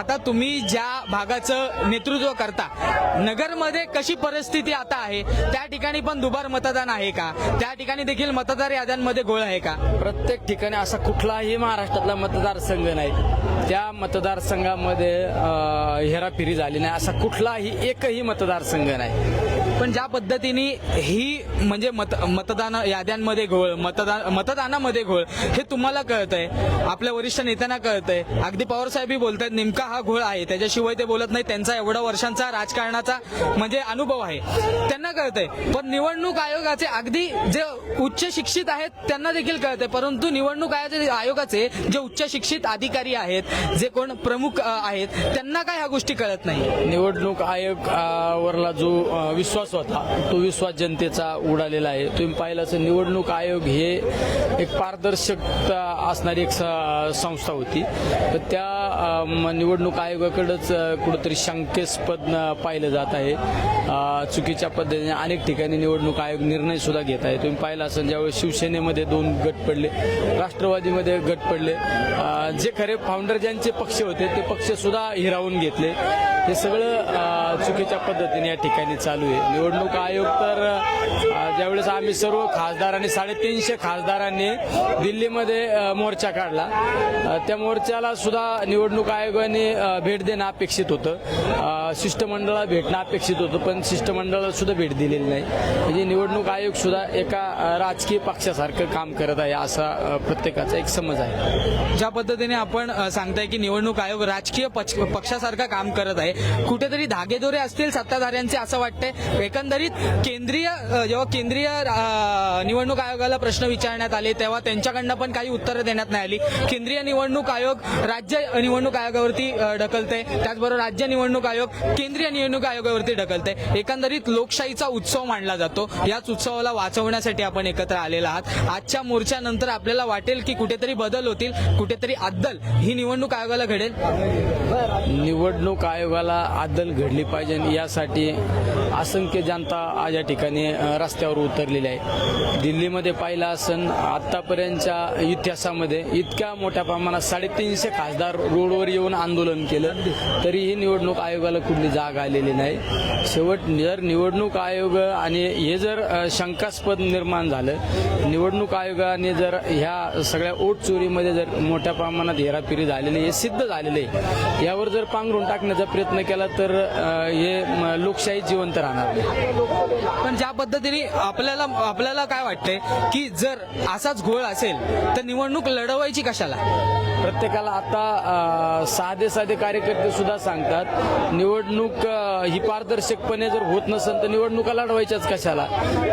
आता तुम्ही ज्या भागाचं नेतृत्व करता नगरमध्ये कशी परिस्थिती आता आहे? त्या ठिकाणी पण दुबार मतदान आहे का? त्या ठिकाणी देखील मतदार याद्यांमध्ये गोळ आहे का? प्रत्येक ठिकाणी असा कुठलाही महाराष्ट्रातला मतदारसंघ नाही. त्या मतदारसंघामध्ये हेराफेरी झाली नाही. असा कुठलाही एकही मतदारसंघ नाही. पण ज्या पद्धतीने ही म्हणजे मत मतदान याद्यांमध्ये घोळ मतदान मतदानामध्ये घोळ हे तुम्हाला कळतंय? आपल्या वरिष्ठ नेत्यांना कळतंय? अगदी पवारसाहेबही बोलत बोलतायत नेमका हा घोळ आहे. त्याच्याशिवाय ते बोलत नाही त्यांचा एवढा वर्षांचा राजकारणाचा म्हणजे अनुभव आहे. त्यांना कळतंय. पण निवडणूक आयोगाचे अगदी जे उच्च शिक्षित आहेत त्यांना देखील कळतंय. परंतु निवडणूक आयोगाचे आयोगाचे जे उच्च शिक्षित अधिकारी आहेत जे कोण प्रमुख आहेत त्यांना काय ह्या गोष्टी कळत नाही? निवडणूक आयोग वरला जो विश्वास विश्वास होता तो विश्वास जनतेचा उडालेला आहे. तुम्ही पाहिलं असं निवडणूक आयोग हे एक पारदर्शकता असणारी एक स- संस्था होती. तर त्या निवडणूक आयोगाकडंच कुठंतरी शंकेस्पद पाहिलं जात आहे. चुकीच्या पद्धतीने अनेक ठिकाणी निवडणूक आयोग निर्णय सुद्धा घेत आहे. तुम्ही पाहिलं असेल ज्यावेळेस शिवसेनेमध्ये दोन गट पडले राष्ट्रवादीमध्ये गट पडले जे खरे फाउंडर ज्यांचे पक्ष होते ते पक्ष सुद्धा हिरावून घेतले. हे सगळं चुकीच्या पद्धतीने या ठिकाणी चालू आहे. निवडणूक आयोग तर ज्यावेळेस आम्ही सर्व खासदारांनी साडेतीनशे खासदारांनी दिल्लीमध्ये मोर्चा काढला त्या मोर्चाला सुद्धा निवडणूक आयोगाने भेट देणं अपेक्षित होतं. शिष्टमंडळाला भेटणं अपेक्षित होतं पण शिष्टमंडळाला सुद्धा भेट दिलेली नाही. म्हणजे निवडणूक आयोग सुद्धा एका राजकीय पक्षासारखं काम करत आहे असा प्रत्येकाचा एक समज आहे. ज्या पद्धतीने आपण सांगताय की निवडणूक आयोग राजकीय पक्ष- पक्षासारखं काम करत आहे कुठेतरी धागेदोरे असतील सत्ताधाऱ्यांचे असं वाटतंय. एकंदरीत केंद्रीय जेव्हा केंद्रीय निवडणूक आयोगाला प्रश्न विचारण्यात आले तेव्हा त्यांच्याकडनं पण काही उत्तरं देण्यात नाही आली. केंद्रीय निवडणूक आयोग राज्य निवडणूक आयोगावरती ढकलते त्याचबरोबर राज्य निवडणूक आयोग केंद्रीय निवडणूक आयोगावरती ढकलते एकंदरीत लोकशाहीचा उत्सव मानला जातो. याच उत्सवाला वाचवण्यासाठी आपण एकत्र आलेला आहात. आजच्या मोर्चानंतर आपल्याला वाटेल की कुठेतरी बदल होतील कुठेतरी अद्दल ही निवडणूक आयोगाला घडेल. निवडणूक आयोगाला आदल घडली पाहिजे यासाठी असंख्य जनता आज या ठिकाणी रस्त्यावर उतरलेली आहे. दिल्लीमध्ये पाहिलं असन आतापर्यंतच्या इतिहासामध्ये इतक्या मोठ्या प्रमाणात साडेतीनशे खासदार रोडवर येऊन आंदोलन केलं तरीही निवडणूक आयोगाला कुठली जाग आलेली नाही. शेवट जर निवडणूक आयोग आणि हे जर शंकास्पद निर्माण झालं निवडणूक आयोगाने जर ह्या सगळ्या ओट चोरीमध्ये जर मोठ्या प्रमाणात हेराफेरी झालेली आहे, हे सिद्ध झालेले आहे. यावर जर जर पांघरून टाकण्याचा प्रयत्न केला तर हे लोकशाही जिवंत राहणार नाही. पण ज्या पद्धतीने आपल्याला आपल्याला काय वाटतंय की जर असाच घोळ असेल तर निवडणूक लढवायची कशाला? प्रत्येकाला आता साधे साधे कार्यकर्ते सुद्धा सांगतात निवडणूक ही पारदर्शकपणे जर होत नसेल तर निवडणुका लढवायच्याच कशाला?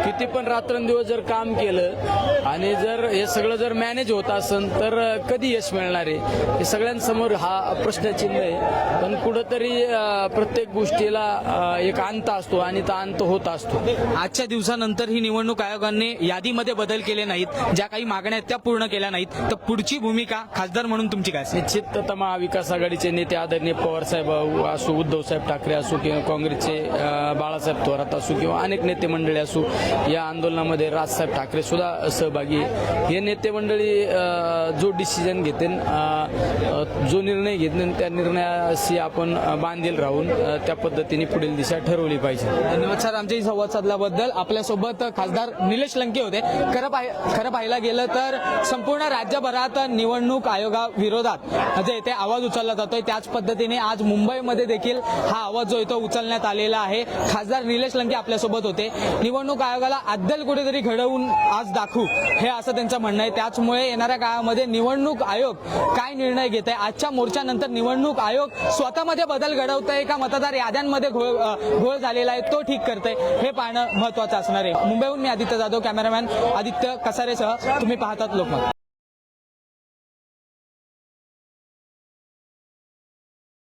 किती पण रात्रंदिवस जर काम केलं आणि जर हे सगळं जर मॅनेज होत असेल तर कधी यश मिळणार आहे? हे सगळ्यांसमोर हा प्रश्नचिन्ह आहे. पण कुठंतरी प्रत्येक गोष्टीला एक अंत असतो आणि तो अंत होत असतो. आजच्या दिवसानंतर ही निवडणूक आयोगाने यादीमध्ये बदल केले नाहीत. ज्या काही मागण्या आहेत त्या पूर्ण केल्या नाहीत. तर पुढची भूमिका खासदार म्हणून तुमची काय? निश्चित महाविकास आघाडीचे नेते आदरणीय पवार साहेब असो उद्धव साहेब ठाकरे असो किंवा काँग्रेसचे बाळासाहेब थोरात असो किंवा अनेक नेते मंडळी असो या आंदोलनामध्ये राजसाहेब ठाकरे सुद्धा सहभागी. हे नेते मंडळी जो डिसिजन अ, जो निर्णय घेतील त्या निर्णयाशी आपण बांधील राहून त्या पद्धतीने पुढील दिशा ठरवली पाहिजे धन्यवाद सर आमच्याशी संवाद साधल्याबद्दल आपल्यासोबत खासदार निलेश लंके होते खरं पाहि खरं पाहायला गेलं तर संपूर्ण राज्यभरात निवडणूक विरोधात. जे इथे आवाज उचलला जातोय. त्याच पद्धतीने आज मुंबईमध्ये देखील हा आवाज जो आहे तो उचलण्यात आलेला आहे खासदार निलेश लंके आपल्यासोबत होते. निवडणूक आयोगाला अद्दल कुठेतरी घडवून आज दाखवू हे असं त्यांचं म्हणणं आहे. त्याचमुळे येणाऱ्या काळामध्ये निवडणूक आयोग काय निर्णय घेत आहे आजच्या मोर्चानंतर निवडणूक आयोग स्वतःमध्ये बदल घडवत आहे का? मतदार याद्यांमध्ये घोळ घोळ झालेला आहे तो ठीक करतंय? हे पाहणं महत्वाचं असणार आहे. मुंबईहून मी आदित्य जाधव कॅमेरामॅन आदित्य कसारेसह तुम्ही पाहतात लोकमत.